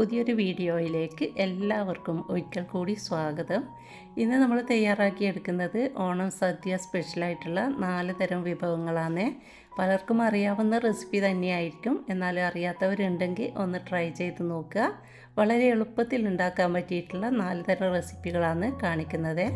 പുതിയൊരു വീഡിയോയിലേക്ക് എല്ലാവർക്കും ഒരിക്കൽ കൂടി സ്വാഗതം. ഇന്ന് നമ്മൾ തയ്യാറാക്കിയെടുക്കുന്നത് ഓണം സദ്യ സ്പെഷ്യലായിട്ടുള്ള നാല് തരം വിഭവങ്ങളാണ്. പലർക്കും അറിയാവുന്ന റെസിപ്പി തന്നെയായിരിക്കും. എന്നാലും അറിയാത്തവരുണ്ടെങ്കിൽ ഒന്ന് ട്രൈ ചെയ്ത് നോക്കുക. വളരെ എളുപ്പത്തിൽ ഉണ്ടാക്കാൻ പറ്റിയിട്ടുള്ള നാല് തരം റെസിപ്പികളാണ് കാണിക്കുന്നത്.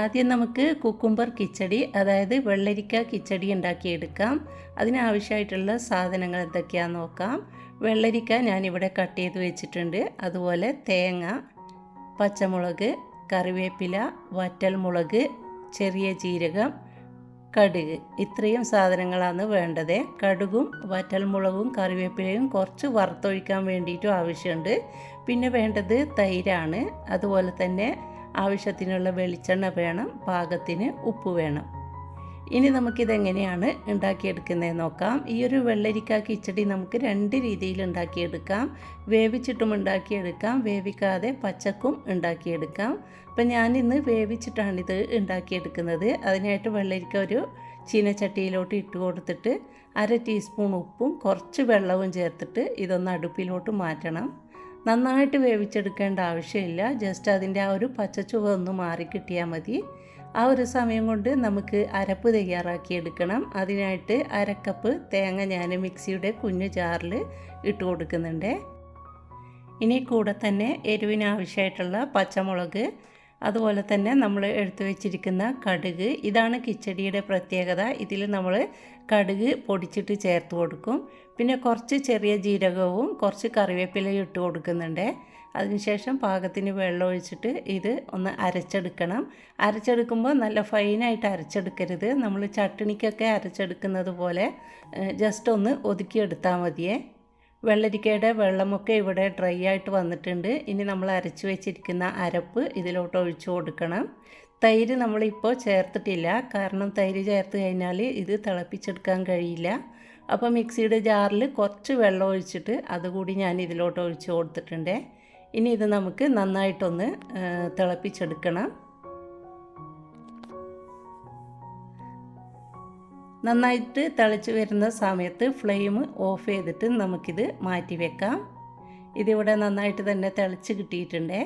ആദ്യം നമുക്ക് കുക്കുംബർ കിച്ചടി അതായത് വെള്ളരിക്ക കിച്ചടി ഉണ്ടാക്കിയെടുക്കാം. അതിനാവശ്യമായിട്ടുള്ള സാധനങ്ങൾ എന്തൊക്കെയാണെന്ന് നോക്കാം. വെള്ളരിക്ക ഞാനിവിടെ കട്ട് ചെയ്ത് വെച്ചിട്ടുണ്ട്. അതുപോലെ തേങ്ങ പച്ചമുളക് കറിവേപ്പില വറ്റൽമുളക് ചെറിയ ജീരകം കടുക്. ഇത്രയും സാധനങ്ങളാണ് വേണ്ടത്. കടുകും വറ്റൽമുളകും കറിവേപ്പിലയും കുറച്ച് വറുത്തൊഴിക്കാൻ വേണ്ടിയിട്ടും ആവശ്യമുണ്ട്. പിന്നെ വേണ്ടത് തൈരാണ്. അതുപോലെ തന്നെ ആവശ്യത്തിനുള്ള വെളിച്ചെണ്ണ വേണം പാകത്തിന് ഉപ്പ് വേണം. ഇനി നമുക്കിതെങ്ങനെയാണ് ഉണ്ടാക്കിയെടുക്കുന്നത് നോക്കാം. ഈ ഒരു വെള്ളരിക്ക കിച്ചടി നമുക്ക് രണ്ട് രീതിയിൽ ഉണ്ടാക്കിയെടുക്കാം. വേവിച്ചിട്ടും ഉണ്ടാക്കിയെടുക്കാം വേവിക്കാതെ പച്ചക്കും ഉണ്ടാക്കിയെടുക്കാം. അപ്പം ഞാനിന്ന് വേവിച്ചിട്ടാണിത് ഉണ്ടാക്കിയെടുക്കുന്നത്. അതിനായിട്ട് വെള്ളരിക്ക ഒരു ചീനച്ചട്ടിയിലോട്ട് ഇട്ട് കൊടുത്തിട്ട് അര ടീസ്പൂൺ ഉപ്പും കുറച്ച് വെള്ളവും ചേർത്തിട്ട് ഇതൊന്ന് അടുപ്പിലോട്ട് മാറ്റണം. നന്നായിട്ട് വേവിച്ചെടുക്കേണ്ട ആവശ്യമില്ല. ജസ്റ്റ് അതിന്റെ ആ ഒരു പച്ചച്ചുവ ഒന്ന് മാറി കിട്ടിയാൽ മതി. ആ ഒരു സമയം കൊണ്ട് നമുക്ക് അരപ്പ് തയ്യാറാക്കി എടുക്കണം. അതിനായിട്ട് അരക്കപ്പ് തേങ്ങ ഞാൻ മിക്സിയുടെ കുഞ്ഞു ജാറിൽ ഇട്ട് കൊടുക്കുന്നുണ്ട്. ഇനി കൂടെ തന്നെ എരിവിനാവശ്യമായിട്ടുള്ള പച്ചമുളക് അതുപോലെ തന്നെ നമ്മൾ എടുത്തു വെച്ചിരിക്കുന്ന കടുക്. ഇതാണ് കിച്ചടിയുടെ പ്രത്യേകത. ഇതിൽ നമ്മൾ കടുക് പൊടിച്ചിട്ട് ചേർത്ത് കൊടുക്കും. പിന്നെ കുറച്ച് ചെറിയ ജീരകവും കുറച്ച് കറിവേപ്പിലയും ഇട്ട് കൊടുക്കുന്നുണ്ട്. അതിനുശേഷം പാകത്തിന് വെള്ളം ഒഴിച്ചിട്ട് ഇത് ഒന്ന് അരച്ചെടുക്കണം. അരച്ചെടുക്കുമ്പോൾ നല്ല ഫൈനായിട്ട് അരച്ചെടുക്കരുത്. നമ്മൾ ചട്ടിണിക്കൊക്കെ അരച്ചെടുക്കുന്നത് പോലെ ജസ്റ്റ് ഒന്ന് ഒതുക്കിയെടുത്താൽ മതിയേ. വെള്ളരിക്കയുടെ വെള്ളമൊക്കെ ഇവിടെ ഡ്രൈ ആയിട്ട് വന്നിട്ടുണ്ട്. ഇനി നമ്മൾ അരച്ചു വെച്ചിരിക്കുന്ന അരപ്പ് ഇതിലോട്ട് ഒഴിച്ചു കൊടുക്കണം. തൈര് നമ്മളിപ്പോൾ ചേർത്തിട്ടില്ല. കാരണം തൈര് ചേർത്ത് കഴിഞ്ഞാൽ ഇത് തിളപ്പിച്ചെടുക്കാൻ കഴിയില്ല. അപ്പോൾ മിക്സിയുടെ ജാറിൽ കുറച്ച് വെള്ളം ഒഴിച്ചിട്ട് അതുകൂടി ഞാൻ ഇതിലോട്ട് ഒഴിച്ചു കൊടുത്തിട്ടുണ്ട്. ഇനി ഇത് നമുക്ക് നന്നായിട്ടൊന്ന് തിളപ്പിച്ചെടുക്കണം. നന്നായിട്ട് തിളച്ച് വരുന്ന സമയത്ത് ഫ്ലെയിം ഓഫ് ചെയ്തിട്ട് നമുക്കിത് മാറ്റി വെക്കാം. ഇതിവിടെ നന്നായിട്ട് തന്നെ തിളച്ച് കിട്ടിയിട്ടുണ്ട്.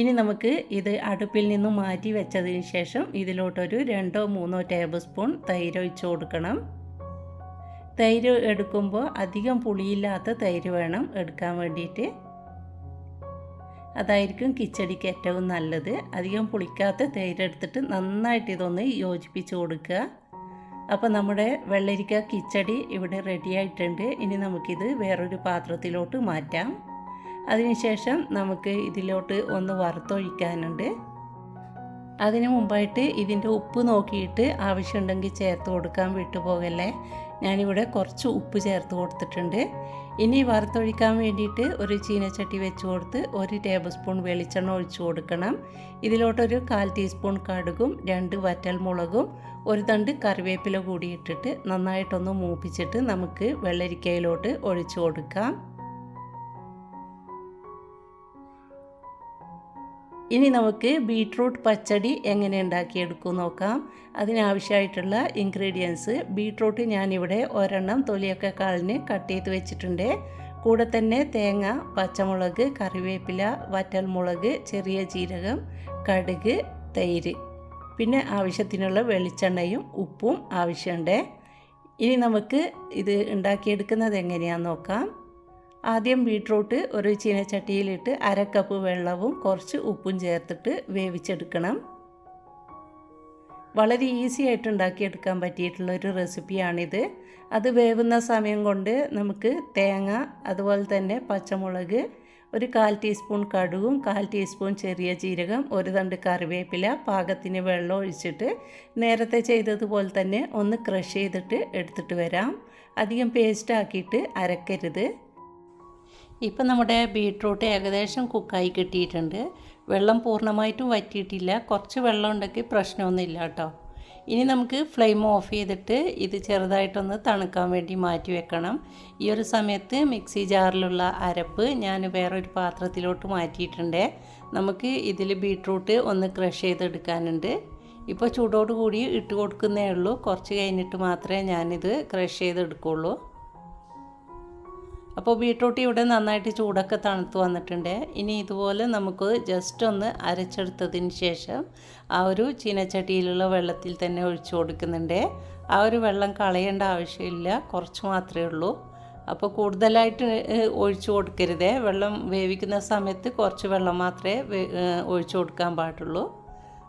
ഇനി നമുക്ക് ഇത് അടുപ്പിൽ നിന്ന് മാറ്റി വെച്ചതിന് ശേഷം ഇതിലോട്ടൊരു രണ്ടോ മൂന്നോ ടേബിൾ സ്പൂൺ തൈര് ഒഴിച്ച് കൊടുക്കണം. തൈര് എടുക്കുമ്പോൾ അധികം പുളിയില്ലാത്ത തൈര് വേണം എടുക്കാൻ വേണ്ടിയിട്ട്. അതായിരിക്കും കിച്ചടിക്ക് ഏറ്റവും നല്ലത്. അധികം പുളിക്കാത്ത തേയിലെടുത്തിട്ട് നന്നായിട്ട് ഇതൊന്ന് യോജിപ്പിച്ച് കൊടുക്കുക. അപ്പോൾ നമ്മുടെ വെള്ളരിക്ക കിച്ചടി ഇവിടെ റെഡിയായിട്ടുണ്ട് ഇനി നമുക്കിത് വേറൊരു പാത്രത്തിലോട്ട് മാറ്റാം. അതിനുശേഷം നമുക്ക് ഇതിലോട്ട് ഒന്ന് വറുത്തൊഴിക്കാനുണ്ട്. അതിനു മുമ്പായിട്ട് ഇതിന്റെ ഉപ്പ് നോക്കിയിട്ട് ആവശ്യമുണ്ടെങ്കിൽ ചേർത്ത് കൊടുക്കാൻ വിട്ടുപോകല്ലേ ഞാനിവിടെ കുറച്ച് ഉപ്പ് ചേർത്ത് കൊടുത്തിട്ടുണ്ട്. ഇനി വറുത്തൊഴിക്കാൻ വേണ്ടിയിട്ട് ഒരു ചീനച്ചട്ടി വെച്ച് കൊടുത്ത് ഒരു ടേബിൾ സ്പൂൺ വെളിച്ചെണ്ണ ഒഴിച്ചു കൊടുക്കണം. ഇതിലോട്ടൊരു കാൽ ടീസ്പൂൺ കടുകും രണ്ട് വറ്റൽ മുളകും ഒരു തണ്ട് കറിവേപ്പില കൂടി ഇട്ടിട്ട് നന്നായിട്ടൊന്ന് മൂപ്പിച്ചിട്ട് നമുക്ക് വെള്ളരിക്കയിലോട്ട് ഒഴിച്ചു കൊടുക്കാം. ഇനി നമുക്ക് ബീട്രൂട്ട് പച്ചടി എങ്ങനെ ഉണ്ടാക്കിയെടുക്കും നോക്കാം. അതിനാവശ്യമായിട്ടുള്ള ഇൻഗ്രീഡിയൻസ് ബീട്രൂട്ട് ഞാനിവിടെ ഒരെണ്ണം തൊലിയൊക്കെ കളഞ്ഞ് കട്ട് ചെയ്ത് വെച്ചിട്ടുണ്ട്. കൂടെ തന്നെ തേങ്ങ പച്ചമുളക് കറിവേപ്പില വറ്റൽമുളക് ചെറിയ ജീരകം കടുക് തൈര്. പിന്നെ ആവശ്യത്തിനുള്ള വെളിച്ചെണ്ണയും ഉപ്പും ആവശ്യമുണ്ട്. ഇനി നമുക്ക് ഇത് ഉണ്ടാക്കിയെടുക്കുന്നത് എങ്ങനെയാണെന്ന് നോക്കാം. ആദ്യം ബീട്രൂട്ട് ഒരു ചീനച്ചട്ടിയിലിട്ട് അര കപ്പ് വെള്ളവും കുറച്ച് ഉപ്പും ചേർത്തിട്ട് വേവിച്ചെടുക്കണം. വളരെ ഈസി ആയിട്ട് ഉണ്ടാക്കിയെടുക്കാൻ പറ്റിയിട്ടുള്ള ഒരു റെസിപ്പിയാണിത്. അത് വേവുന്ന സമയം കൊണ്ട് നമുക്ക് തേങ്ങ അതുപോലെ തന്നെ പച്ചമുളക് ഒരു കാൽ ടീസ്പൂൺ കടുകും കാൽ ടീസ്പൂൺ ചെറിയ ജീരകം ഒരു തണ്ട് കറിവേപ്പില പാകത്തിന് വെള്ളം ഒഴിച്ചിട്ട് നേരത്തെ ചെയ്തതുപോലെ തന്നെ ഒന്ന് ക്രഷ് ചെയ്തിട്ട് എടുത്തിട്ട് വരാം. അധികം പേസ്റ്റ് ആക്കിയിട്ട് അരക്കരുത്. ഇപ്പം നമ്മുടെ ബീട്രൂട്ട് ഏകദേശം കുക്കായി കിട്ടിയിട്ടുണ്ട്. വെള്ളം പൂർണമായിട്ടും വറ്റിയിട്ടില്ല. കുറച്ച് വെള്ളം ഉണ്ടെങ്കിൽ പ്രശ്നമൊന്നുമില്ല കേട്ടോ. ഇനി നമുക്ക് ഫ്ലെയിം ഓഫ് ചെയ്തിട്ട് ഇത് ചെറുതായിട്ടൊന്ന് തണുക്കാൻ വേണ്ടി മാറ്റി വെക്കണം. ഈ ഒരു സമയത്ത് മിക്സി ജാറിലുള്ള അരപ്പ് ഞാൻ വേറൊരു പാത്രത്തിലോട്ട് മാറ്റിയിട്ടുണ്ട്. നമുക്ക് ഇതിൽ ബീട്രൂട്ട് ഒന്ന് ക്രഷ് ചെയ്തെടുക്കാനുണ്ട്. ഇപ്പോൾ ചൂടോട് കൂടി ഇട്ട് കൊടുക്കുന്നേ ഉള്ളൂ. കുറച്ച് കഴിഞ്ഞിട്ട് മാത്രമേ ഞാനിത് ക്രഷ് ചെയ്തെടുക്കുള്ളൂ. അപ്പോൾ ബീട്രൂട്ട് ഇവിടെ നന്നായിട്ട് ചൂടൊക്കെ തണുത്ത് വന്നിട്ടുണ്ട്. ഇനി ഇതുപോലെ നമുക്ക് ജസ്റ്റ് ഒന്ന് അരച്ചെടുത്തതിന് ശേഷം ആ ഒരു ചീനച്ചട്ടിയിലുള്ള വെള്ളത്തിൽ തന്നെ ഒഴിച്ചു കൊടുക്കുന്നുണ്ട്. ആ ഒരു വെള്ളം കളയേണ്ട ആവശ്യമില്ല കുറച്ച് മാത്രമേ ഉള്ളൂ. അപ്പോൾ കൂടുതലായിട്ട് ഒഴിച്ചു കൊടുക്കരുത്. വെള്ളം വേവിക്കുന്ന സമയത്ത് കുറച്ച് വെള്ളം മാത്രമേ ഒഴിച്ചു കൊടുക്കാൻ പാടുള്ളൂ.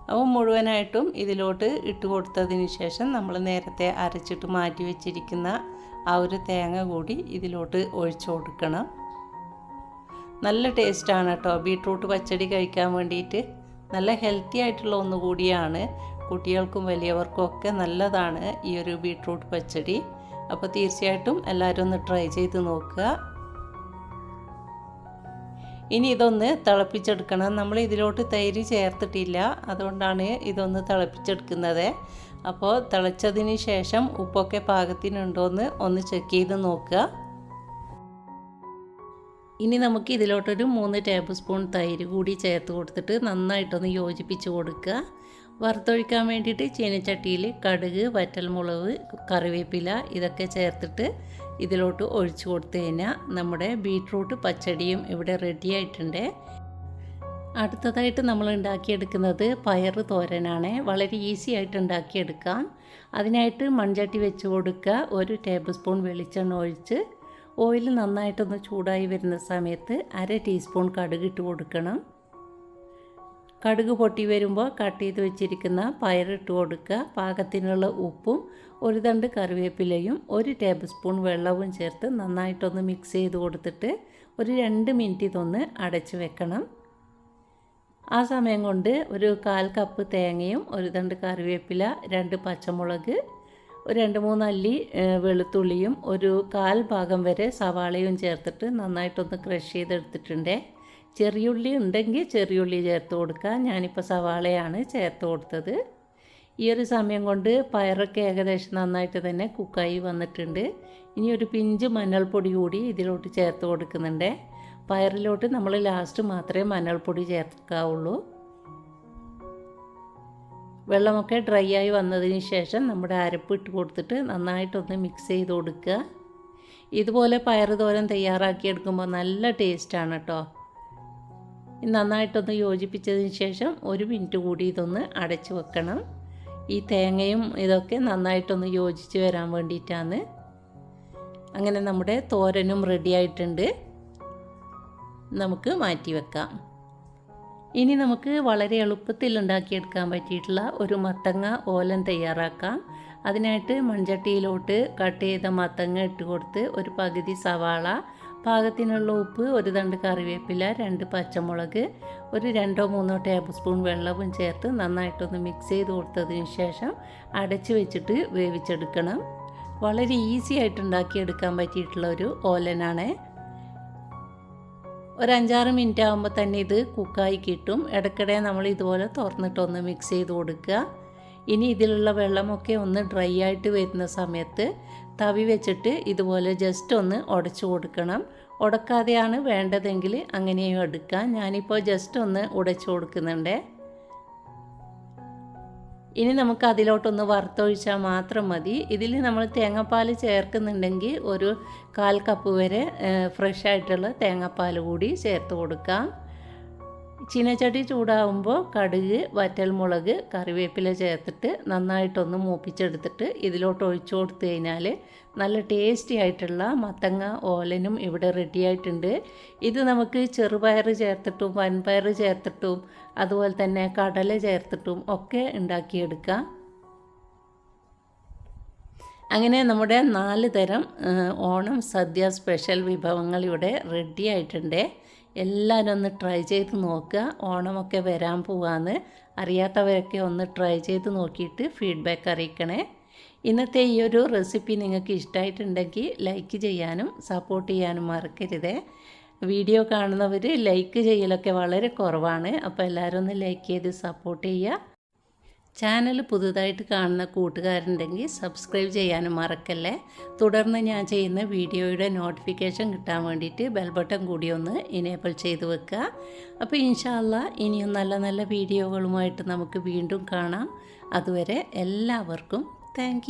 അപ്പോൾ മുഴുവനായിട്ടും ഇതിലോട്ട് ഇട്ട് കൊടുത്തതിന് ശേഷം നമ്മൾ നേരത്തെ അരച്ചിട്ട് മാറ്റി വെച്ചിരിക്കുന്ന ആ ഒരു തേങ്ങ കൂടി ഇതിലോട്ട് ഒഴിച്ചു കൊടുക്കണം. നല്ല ടേസ്റ്റാണ് കേട്ടോ. ബീട്രൂട്ട് പച്ചടി കഴിക്കാൻ വേണ്ടിയിട്ട് നല്ല ഹെൽത്തി ആയിട്ടുള്ള ഒന്നുകൂടിയാണ് കുട്ടികൾക്കും വലിയവർക്കും ഒക്കെ നല്ലതാണ് ഈ ഒരു ബീട്രൂട്ട് പച്ചടി. അപ്പോൾ തീർച്ചയായിട്ടും എല്ലാവരും ഒന്ന് ട്രൈ ചെയ്ത് നോക്കുക. ഇനി ഇതൊന്ന് തിളപ്പിച്ചെടുക്കണം. നമ്മൾ ഇതിലോട്ട് തൈര് ചേർത്തിട്ടില്ല. അതുകൊണ്ടാണ് ഇതൊന്ന് തിളപ്പിച്ചെടുക്കുന്നത്. അപ്പോൾ തിളച്ചതിന് ശേഷം ഉപ്പൊക്കെ പാകത്തിനുണ്ടോയെന്ന് ഒന്ന് ചെക്ക് ചെയ്ത് നോക്കുക. ഇനി നമുക്ക് ഇതിലോട്ടൊരു മൂന്ന് ടേബിൾ സ്പൂൺ തൈര് കൂടി ചേർത്ത് കൊടുത്തിട്ട് നന്നായിട്ടൊന്ന് യോജിപ്പിച്ച് കൊടുക്കുക. വറുത്തൊഴിക്കാൻ വേണ്ടിയിട്ട് ചീനച്ചട്ടിയിൽ കടുക് വറ്റൽമുളക് കറിവേപ്പില ഇതൊക്കെ ചേർത്തിട്ട് ഇതിലോട്ട് ഒഴിച്ചു കൊടുത്തു കഴിഞ്ഞാൽ നമ്മുടെ ബീട്രൂട്ട് പച്ചടിയും ഇവിടെ റെഡി ആയിട്ടുണ്ട്. അടുത്തതായിട്ട് നമ്മൾ ഉണ്ടാക്കിയെടുക്കുന്നത് പയർ തോരനാണ്. വളരെ ഈസി ആയിട്ട് ഉണ്ടാക്കിയെടുക്കാം. അതിനായിട്ട് മൺചട്ടി വെച്ച് കൊടുക്കുക. ഒരു ടേബിൾ സ്പൂൺ വെളിച്ചെണ്ണ ഒഴിച്ച് ഓയിൽ നന്നായിട്ടൊന്ന് ചൂടായി വരുന്ന സമയത്ത് അര ടീസ്പൂൺ കടുക് ഇട്ട് കൊടുക്കണം. കടുക് പൊട്ടി വരുമ്പോൾ കട്ട് ചെയ്ത് വെച്ചിരിക്കുന്ന പയറിട്ട് കൊടുക്കുക. പാകത്തിനുള്ള ഉപ്പും ഒരു തണ്ട് കറിവേപ്പിലയും ഒരു ടേബിൾ സ്പൂൺ വെള്ളവും ചേർത്ത് നന്നായിട്ടൊന്ന് മിക്സ് ചെയ്ത് കൊടുത്തിട്ട് ഒരു രണ്ട് മിനിറ്റ് ഇതൊന്ന് അടച്ച് വെക്കണം. ആ സമയം കൊണ്ട് ഒരു കാൽ കപ്പ് തേങ്ങയും ഒരു തണ്ട് കറിവേപ്പില രണ്ട് പച്ചമുളക് ഒരു രണ്ട് മൂന്ന് അല്ലി വെളുത്തുള്ളിയും ഒരു കാൽ ഭാഗം വരെ സവാളയും ചേർത്തിട്ട് നന്നായിട്ടൊന്ന് ക്രഷ് ചെയ്തെടുത്തിട്ടുണ്ട്. ചെറിയുള്ളി ഉണ്ടെങ്കിൽ ചെറിയുള്ളി ചേർത്ത് കൊടുക്കുക. ഞാനിപ്പോൾ സവാളയാണ് ചേർത്ത് കൊടുത്തത്. ഈ ഒരു സമയം കൊണ്ട് പയറൊക്കെ ഏകദേശം നന്നായിട്ട് തന്നെ കുക്കായി വന്നിട്ടുണ്ട്. ഇനി ഒരു പിഞ്ച് മഞ്ഞൾപ്പൊടി കൂടി ഇതിലോട്ട് ചേർത്ത് കൊടുക്കുന്നുണ്ട്. പയറിലോട്ട് നമ്മൾ ലാസ്റ്റ് മാത്രമേ മഞ്ഞൾപ്പൊടി ചേർക്കാവുള്ളൂ. വെള്ളമൊക്കെ ഡ്രൈ ആയി വന്നതിന് ശേഷം നമ്മുടെ അരപ്പ് ഇട്ട് കൊടുത്തിട്ട് നന്നായിട്ടൊന്ന് മിക്സ് ചെയ്ത് കൊടുക്കുക. ഇതുപോലെ പയർ തോരൻ തയ്യാറാക്കിയെടുക്കുമ്പോൾ നല്ല ടേസ്റ്റാണ് കേട്ടോ. നന്നായിട്ടൊന്ന് യോജിപ്പിച്ചതിന് ശേഷം ഒരു മിനിറ്റ് കൂടി ഇതൊന്ന് അടച്ചു വെക്കണം. ഈ തേങ്ങയും ഇതൊക്കെ നന്നായിട്ടൊന്ന് യോജിച്ച് വരാൻ വേണ്ടിയിട്ടാണ്. അങ്ങനെ നമ്മുടെ തോരനും റെഡി ആയിട്ടുണ്ട്. നമുക്ക് മാറ്റി വെക്കാം. ഇനി നമുക്ക് വളരെ എളുപ്പത്തിൽ ഉണ്ടാക്കിയെടുക്കാൻ പറ്റിയിട്ടുള്ള ഒരു മത്തങ്ങ ഓലൻ തയ്യാറാക്കാം. അതിനായിട്ട് മൺചട്ടിയിലോട്ട് കട്ട് ചെയ്ത മത്തങ്ങ ഇട്ട് കൊടുത്ത് ഒരു പകുതി സവാള പാകത്തിനുള്ള ഉപ്പ് ഒരു തണ്ട് കറിവേപ്പില രണ്ട് പച്ചമുളക് ഒരു രണ്ടോ മൂന്നോ ടേബിൾ സ്പൂൺ വെള്ളവും ചേർത്ത് നന്നായിട്ടൊന്ന് മിക്സ് ചെയ്ത് കൊടുത്തതിന് ശേഷം അടച്ചു വെച്ചിട്ട് വേവിച്ചെടുക്കണം. വളരെ ഈസി ആയിട്ട് ഉണ്ടാക്കിയെടുക്കാൻ പറ്റിയിട്ടുള്ള ഒരു ഓലനാണ്. ഒരു അഞ്ചാറ് മിനിറ്റ് ആകുമ്പോൾ തന്നെ ഇത് കുക്കായി കിട്ടും. ഇടയ്ക്കിടെ നമ്മൾ ഇതുപോലെ തുറന്നിട്ടൊന്ന് മിക്സ് ചെയ്ത് കൊടുക്കുക. ഇനി ഇതിലുള്ള വെള്ളമൊക്കെ ഒന്ന് ഡ്രൈ ആയിട്ട് വരുന്ന സമയത്ത് തവി വെച്ചിട്ട് ഇതുപോലെ ജസ്റ്റ് ഒന്ന് ഉടച്ചു കൊടുക്കണം. ഉടക്കാതെയാണ് വേണ്ടതെങ്കിൽ അങ്ങനെയും എടുക്കാം. ഞാനിപ്പോൾ ജസ്റ്റ് ഒന്ന് ഉടച്ചു കൊടുക്കുന്നുണ്ട്. ഇനി നമുക്ക് അതിലോട്ടൊന്ന് വറുത്തൊഴിച്ചാൽ മാത്രം മതി. ഇതിൽ നമ്മൾ തേങ്ങാപ്പാൽ ചേർക്കുന്നുണ്ടെങ്കിൽ ഒരു കാൽ കപ്പ് വരെ ഫ്രഷ് ആയിട്ടുള്ള തേങ്ങാപ്പാൽ കൂടി ചേർത്ത് കൊടുക്കാം. ചീനച്ചട്ടി ചൂടാവുമ്പോൾ കടുക് വറ്റൽമുളക് കറിവേപ്പില ചേർത്തിട്ട് നന്നായിട്ടൊന്ന് മൂപ്പിച്ചെടുത്തിട്ട് ഇതിലോട്ട് ഒഴിച്ചു കൊടുത്തു കഴിഞ്ഞാൽ നല്ല ടേസ്റ്റി ആയിട്ടുള്ള മത്തങ്ങ ഓലനും ഇവിടെ റെഡിയായിട്ടുണ്ട് ഇത് നമുക്ക് ചെറുപയർ ചേർത്തിട്ടും വൻപയർ ചേർത്തിട്ടും അതുപോലെ തന്നെ കടല ചേർത്തിട്ടും ഒക്കെ ഉണ്ടാക്കിയെടുക്കാം. അങ്ങനെ നമ്മുടെ നാല് തരം ഓണം സദ്യ സ്പെഷ്യൽ വിഭവങ്ങൾ ഇവിടെ റെഡി ആയിട്ടുണ്ട്. എല്ലാവരും ഒന്ന് ട്രൈ ചെയ്ത് നോക്കുക. ഓണമൊക്കെ വരാൻ പോവാന്ന്. അറിയാത്തവരൊക്കെ ഒന്ന് ട്രൈ ചെയ്ത് നോക്കിയിട്ട് ഫീഡ്ബാക്ക് അറിയിക്കണേ. ഇന്നത്തെ ഈ ഒരു റെസിപ്പി നിങ്ങൾക്ക് ഇഷ്ടമായിട്ടുണ്ടെങ്കിൽ ലൈക്ക് ചെയ്യാനും സപ്പോർട്ട് ചെയ്യാനും മറക്കരുതേ. വീഡിയോ കാണുന്നവർ ലൈക്ക് ചെയ്യലൊക്കെ വളരെ കുറവാണ്. അപ്പോൾ എല്ലാവരും ഒന്ന് ലൈക്ക് ചെയ്ത് സപ്പോർട്ട് ചെയ്യുക. ചാനൽ പുതുതായിട്ട് കാണുന്ന കൂട്ടുകാരുണ്ടെങ്കിൽ സബ്സ്ക്രൈബ് ചെയ്യാനും മറക്കല്ലേ. തുടർന്ന് ഞാൻ ചെയ്യുന്ന വീഡിയോയുടെ നോട്ടിഫിക്കേഷൻ കിട്ടാൻ വേണ്ടിയിട്ട് ബെൽ ബട്ടൺ കൂടി ഒന്ന് ഇനേബിൾ ചെയ്ത് വെക്കുക. അപ്പോൾ ഇൻഷാല്ല ഇനിയും നല്ല നല്ല വീഡിയോകളുമായിട്ട് നമുക്ക് വീണ്ടും കാണാം. അതുവരെ എല്ലാവർക്കും താങ്ക്